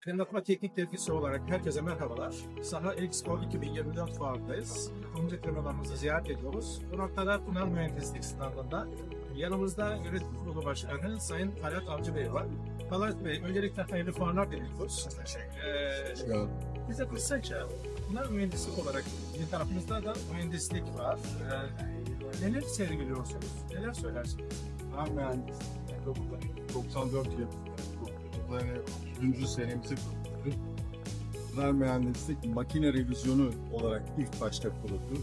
Kırnatma Teknik Tepkisi olarak herkese merhabalar. Saha Expo 2024 fuarındayız. Önce firmalarımızı ziyaret ediyoruz. Bu noktada Pınar Mühendislik sınavında yanımızda yönetim kurulu başkanı Sayın Talat Avcı Bey var. Talat Bey, öncelikle hayırlı fuarlar diliyoruz. Ee, bize kısaca Pınar Mühendislik olarak bir tarafımızda da mühendislik var. Ee, neler sergiliyorsunuz? Neler söylersiniz? Ben mühendis. 94 yıl. Yani 100. senemizi kutladık. Ben mühendislik makine revizyonu olarak ilk başta kuruldu.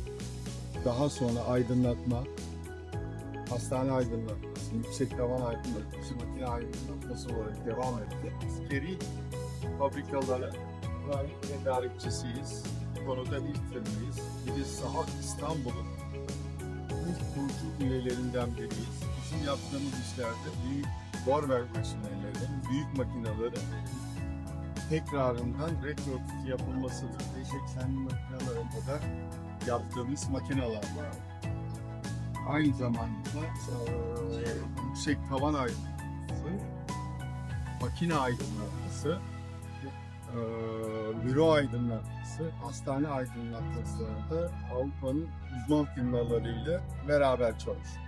Daha sonra aydınlatma, hastane aydınlatması, yüksek tavan aydınlatması, makine aydınlatması olarak devam etti. Askeri fabrikalara ve tedarikçisiyiz. Bu konuda ilk firmayız. Biz Sahak İstanbul'un ilk kurucu üyelerinden biriyiz. Bizim yaptığımız işlerde büyük Borver makineleri, büyük makinelerin tekrarından retrofit yapılmasıdır. 580'li makinelere kadar yaptığımız makineler var. Aynı zamanda eee, yüksek tavan aydınlatması, makine aydınlatması, eee büro aydınlatması, hastane aydınlatması da Avrupa'nın uzman firmalarıyla beraber çalışıyoruz.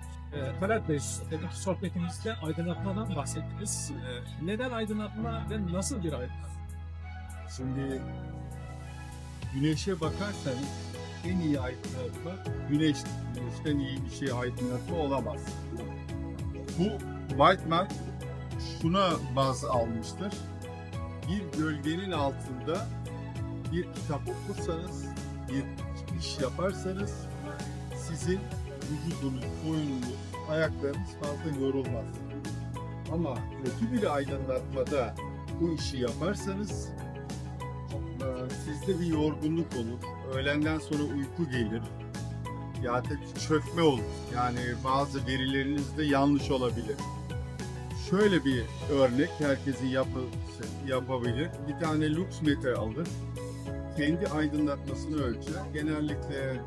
Talat Bey, dedik sohbetimizde aydınlatmadan bahsettiniz. Ee, neden aydınlatma ve nasıl bir aydınlatma? Şimdi güneşe bakarsanız en iyi aydınlatma güneş. Güneşten iyi bir şey aydınlatma olamaz. Bu Whiteman şuna baz almıştır. Bir gölgenin altında bir kitap okursanız, bir iş yaparsanız sizin vücudunuz, boyununuz, ayaklarınız fazla yorulmaz. Ama kötü bir aydınlatmada bu işi yaparsanız ee, Sizde bir yorgunluk olur. Öğlenden sonra uyku gelir. Ya da bir çökme olur. Yani bazı verileriniz de yanlış olabilir. Şöyle bir örnek herkesin yapı, yapabilir. Bir tane lux metre alır. Kendi aydınlatmasını ölçer. Genellikle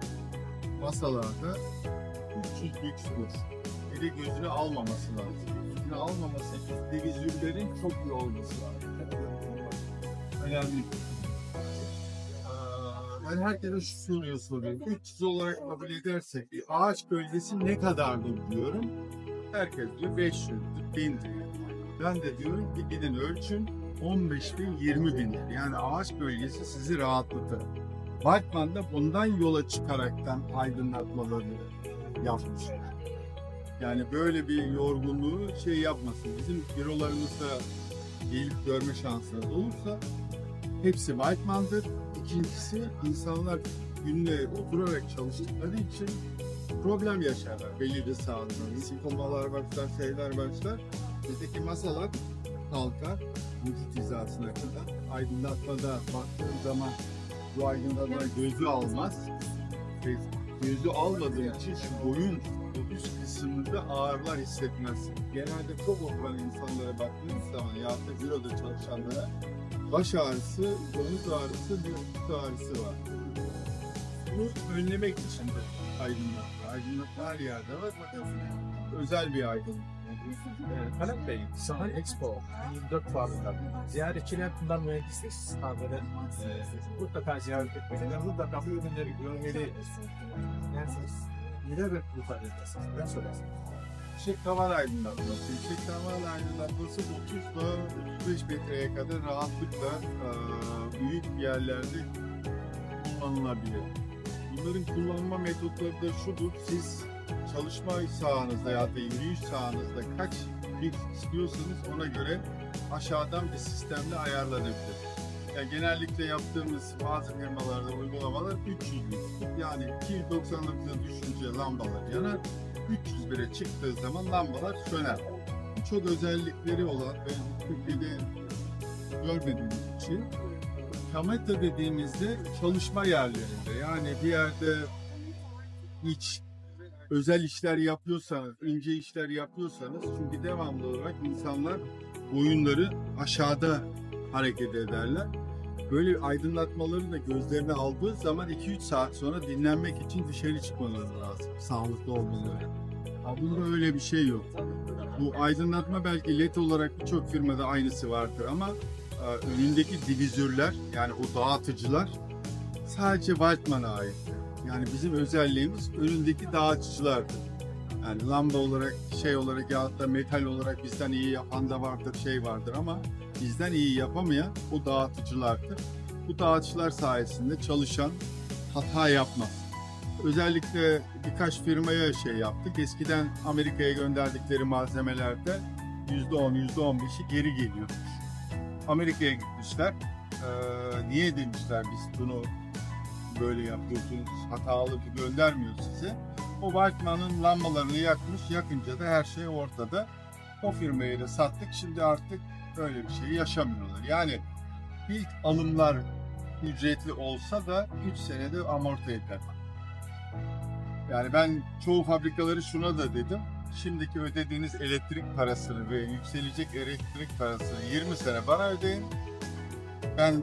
masalarda 300 lüksdür. Bir de gözünü almaması lazım. Gözünü almaması için devizürlerin çok iyi olması lazım. Önemli. Ben herkese şu soruyu soruyorum. 300 olarak kabul edersek bir ağaç gölgesi ne kadardır diyorum. Herkes diyor 500'dür, 1000 diyor. Ben de diyorum ki gidin ölçün 15 bin, 20 bindir. Yani ağaç gölgesi sizi rahatlatır. Batman da bundan yola çıkaraktan aydınlatmalarını yapmış. Yani böyle bir yorgunluğu şey yapmasın. Bizim bürolarımızda gelip görme şansınız olursa hepsi Whiteman'dır. İkincisi insanlar günle oturarak çalıştıkları için problem yaşarlar. Belli bir saatte. Sikomalar başlar, şeyler başlar. Öteki masalar kalkar vücut hizasına kadar. Aydınlatmada baktığın zaman bu aydınlatma gözü almaz. Ve gözü almadığı için şu boyun üst kısmında ağırlar hissetmezsin. Genelde çok oturan insanlara baktığınız zaman ya da büroda çalışanlara baş ağrısı, omuz ağrısı, bir ağrısı var. Bunu önlemek için de aydınlatma. Aydınlatma her yerde var. Bakın özel bir aydınlatma. Ee, Talat Bey, Saha Expo 24 fuarında ziyaretçiler Pınar Mühendislik standını e, mutlaka ziyaret etmeliler. Mutlaka bu ürünleri görmeli. Dersiniz. Neler ve bu edersiniz? Ben söylersiniz. Yüksek tavan aydınlatması. Yüksek tavan aydınlatması 30 ile 35 metreye kadar rahatlıkla eee, büyük yerlerde kullanılabilir. Bunların kullanma metotları da şudur. Siz çalışma sahanızda ya da yürüyüş sahanızda kaç bir istiyorsanız ona göre aşağıdan bir sistemle ayarlanabilir. Yani genellikle yaptığımız bazı firmalarda uygulamalar 300 lüks. Yani 299'a düşünce lambalar yanar. 301'e çıktığı zaman lambalar söner. Çok özellikleri olan ve Türkiye'de görmediğimiz için Kameta dediğimizde çalışma yerlerinde yani bir yerde hiç özel işler yapıyorsanız, ince işler yapıyorsanız çünkü devamlı olarak insanlar boyunları aşağıda hareket ederler. Böyle aydınlatmaları da gözlerine aldığı zaman 2-3 saat sonra dinlenmek için dışarı çıkmaları lazım. Sağlıklı olmaları. Ha bunda öyle bir şey yok. Bu aydınlatma belki led olarak birçok firmada aynısı vardır ama e, önündeki divizörler yani o dağıtıcılar sadece Waltman'a ait. Yani bizim özelliğimiz önündeki dağıtıcılardır. Yani lamba olarak, şey olarak ya da metal olarak bizden iyi yapan da vardır, şey vardır ama bizden iyi yapamayan o dağıtıcılardır. Bu dağıtıcılar sayesinde çalışan hata yapmaz. Özellikle birkaç firmaya şey yaptık. Eskiden Amerika'ya gönderdikleri malzemelerde %10, %15'i geri geliyormuş. Amerika'ya gitmişler. Ee, niye demişler biz bunu böyle yapıyorsunuz, hatalı bir göndermiyor size. O Whiteman'ın lambalarını yakmış, yakınca da her şey ortada. O firmayı da sattık, şimdi artık böyle bir şey yaşamıyorlar. Yani ilk alımlar ücretli olsa da 3 senede amorti eder. Yani ben çoğu fabrikaları şuna da dedim. Şimdiki ödediğiniz elektrik parasını ve yükselecek elektrik parasını 20 sene bana ödeyin. Ben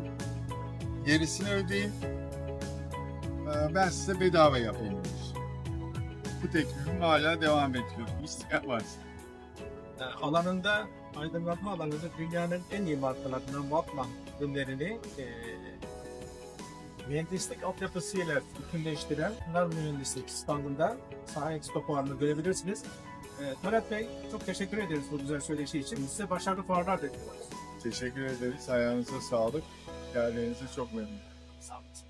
gerisini ödeyeyim. Ee, Ben size bedava yapayım demiş. Bu teklifim hala devam ediyor. İsteyen varsa. E, alanında aydınlatma alanında dünyanın en iyi markalarından Vatman ürünlerini e, mühendislik altyapısıyla bütünleştiren Pınar Mühendislik standında Expo fuarını görebilirsiniz. E, Talat Bey çok teşekkür ederiz bu güzel söyleşi için. Size başarılı fuarlar diliyoruz. Teşekkür ederiz. Ayağınıza sağlık. Geldiğinizde çok memnunum. Sağ olun.